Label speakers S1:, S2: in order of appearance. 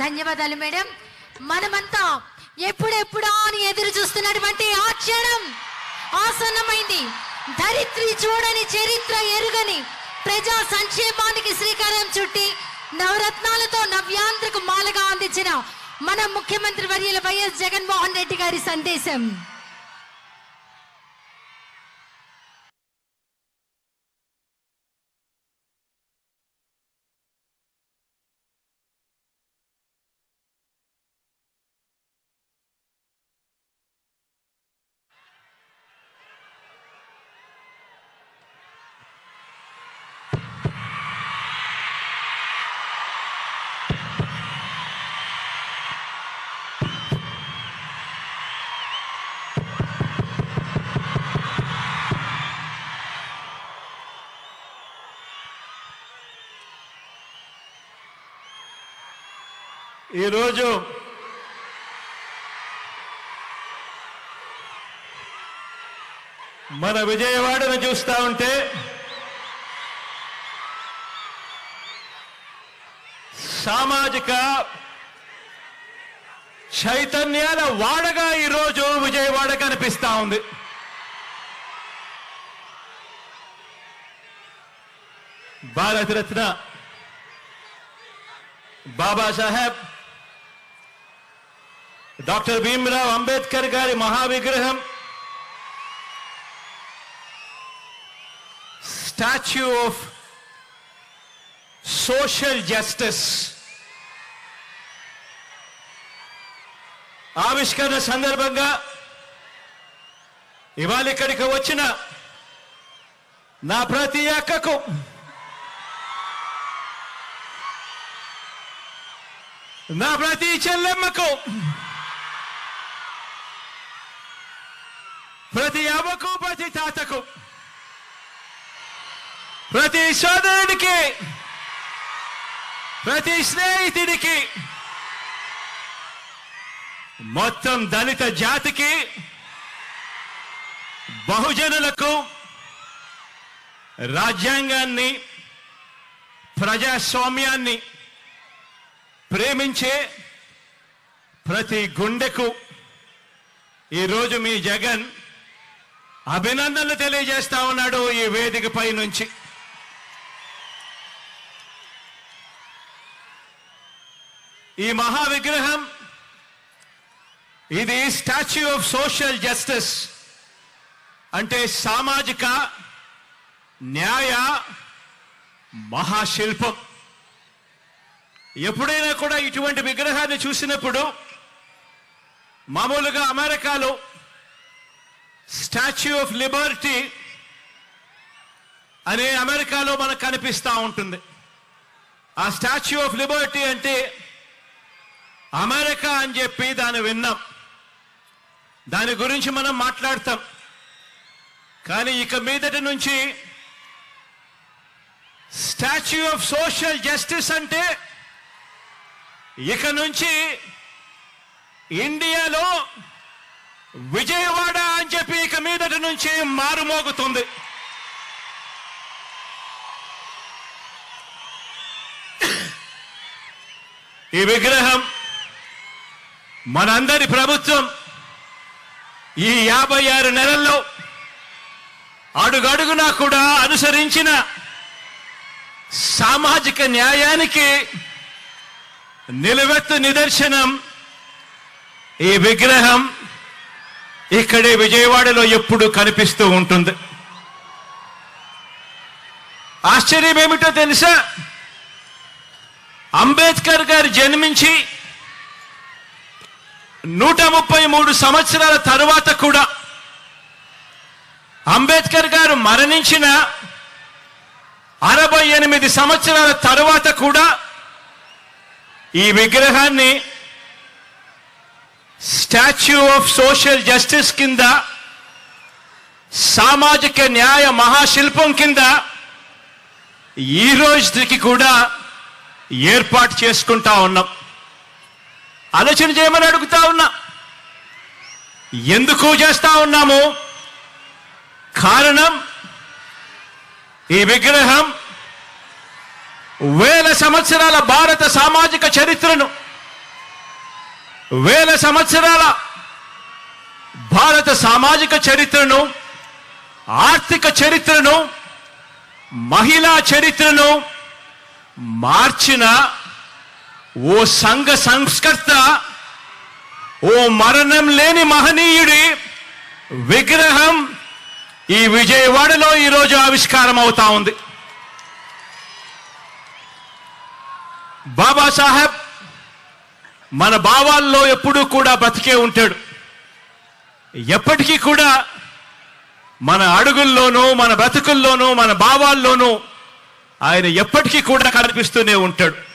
S1: ధన్యవాదాలు మేడం. మనమంతా ఎప్పుడెప్పుడా అని ఎదురు చూస్తున్నటువంటి ఆ క్షణం ఆసన్నమైంది. దరిద్రి చూడని చరిత్ర ఎరుగని ప్రజా సంక్షేమానికి శ్రీకారం చుట్టి నవరత్నాలతో నవ్యాంధ్రకు మాలగా అందించిన మన ముఖ్యమంత్రి వర్యుల వైఎస్ జగన్మోహన్ రెడ్డి గారి సందేశం.
S2: ఈరోజు మన విజయవాడను చూస్తా ఉంటే సామాజిక చైతన్యాల వాడగా ఈరోజు విజయవాడ కనిపిస్తా ఉంది. భారతరత్న బాబాసాహెబ్ డాక్టర్ భీమ్రావ్ అంబేద్కర్ గారి మహావిగ్రహం స్టాచ్యూ ఆఫ్ సోషల్ జస్టిస్ ఆవిష్కరణ సందర్భంగా ఇవాళ ఇక్కడికి వచ్చిన నా ప్రతి అక్కకు నా ప్రతి చెల్లెమ్మకు ప్రతి అమ్మకు ప్రతి తాతకు. ప్రతి సోదరుడికి ప్రతి స్నేహితుడికి మొత్తం దళిత జాతికి బహుజనులకు రాజ్యాంగాన్ని ప్రజాస్వామ్యాన్ని ప్రేమించే ప్రతి గుండెకు ఈరోజు మీ జగన్ అభినందనలు తెలియజేస్తా ఉన్నాడు ఈ వేదికపై నుంచి. ఈ మహా విగ్రహం ఇది స్టాచ్యూ ఆఫ్ సోషల్ జస్టిస్ అంటే సామాజిక న్యాయ మహాశిల్పం. ఎప్పుడైనా కూడా ఇటువంటి విగ్రహాన్ని చూసినప్పుడు మామూలుగా అమెరికాలో స్టాచ్యూ ఆఫ్ లిబర్టీ అనే అమెరికాలో మనకు కనిపిస్తూ ఉంటుంది. ఆ స్టాచ్యూ ఆఫ్ లిబర్టీ అంటే అమెరికా అని చెప్పి దాన్ని విన్నాం. దాని గురించి మనం మాట్లాడతాం. కానీ ఇక మీదటి నుంచి స్టాచ్యూ ఆఫ్ సోషల్ జస్టిస్ అంటే ఇక నుంచి ఇండియాలో విజయవాడ అని చెప్పి ఇక మీదటి నుంచి మారుమోగుతుంది. ఈ విగ్రహం మనందరి ప్రభుత్వం ఈ యాభై ఆరు నెలల్లో అడుగడుగునా కూడా అనుసరించిన సామాజిక న్యాయానికి నిలువెత్తు నిదర్శనం ఈ విగ్రహం ఇక్కడే విజయవాడలో ఎప్పుడు కనిపిస్తూ ఉంటుంది. ఆశ్చర్యం ఏమిటో తెలుసా? అంబేద్కర్ గారు జన్మించి నూట ముప్పై మూడు సంవత్సరాల తరువాత కూడా అంబేద్కర్ గారు మరణించిన అరవై ఎనిమిది సంవత్సరాల తరువాత కూడా ఈ విగ్రహాన్ని స్టాచ్యూ ఆఫ్ సోషల్ జస్టిస్ కింద సామాజిక న్యాయ మహాశిల్పం కింద ఈ రోజుకి కూడా ఏర్పాటు చేసుకుంటా ఉన్నాం. ఆలోచన చేయమని అడుగుతా ఉన్నా. ఎందుకు చేస్తా ఉన్నాము? కారణం ఈ విగ్రహం వేల సంవత్సరాల భారత సామాజిక చరిత్రను వేల సంవత్సరాల భారత సామాజిక చరిత్రను ఆర్థిక చరిత్రను మహిళా చరిత్రను మార్చిన ఓ సంఘ సంస్కర్త ఓ మరణం లేని మహనీయుడి విగ్రహం ఈ విజయవాడలో ఈరోజు ఆవిష్కారం అవుతా ఉంది. బాబాసాహెబ్ మన భావాల్లో ఎప్పుడూ కూడా బతికే ఉంటాడు. ఎప్పటికీ కూడా మన అడుగుల్లోనూ మన బ్రతుకుల్లోనూ మన భావాల్లోనూ ఆయన ఎప్పటికీ కూడా కనిపిస్తూనే ఉంటాడు.